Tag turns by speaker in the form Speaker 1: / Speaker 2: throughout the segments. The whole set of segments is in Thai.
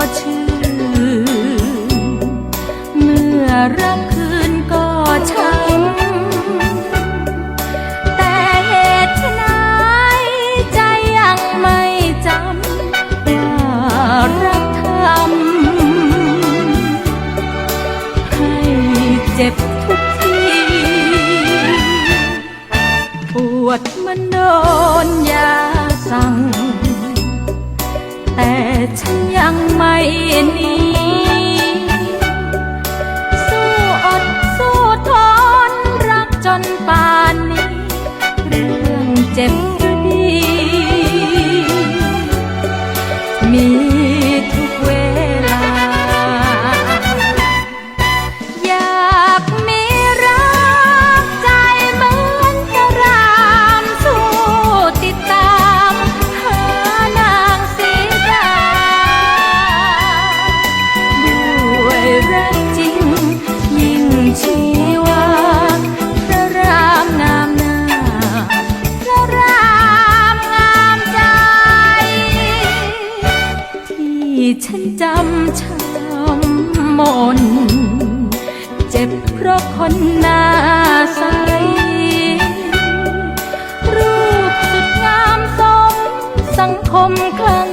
Speaker 1: ก็ชื่นเมื่อรัก แต่ฉันยังไม่หนีสู้อดสู้ทนรักจน ฉันจำช้ำมน เจ็บเพราะคนหน้าใส รูปสุดงามสมสังคมคลั่ง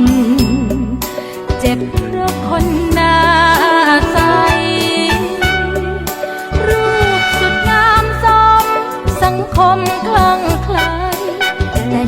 Speaker 1: น เจ็บเพราะคนหน้าใส รูปสุดงามสมสังคมคลั่งไคล้แต่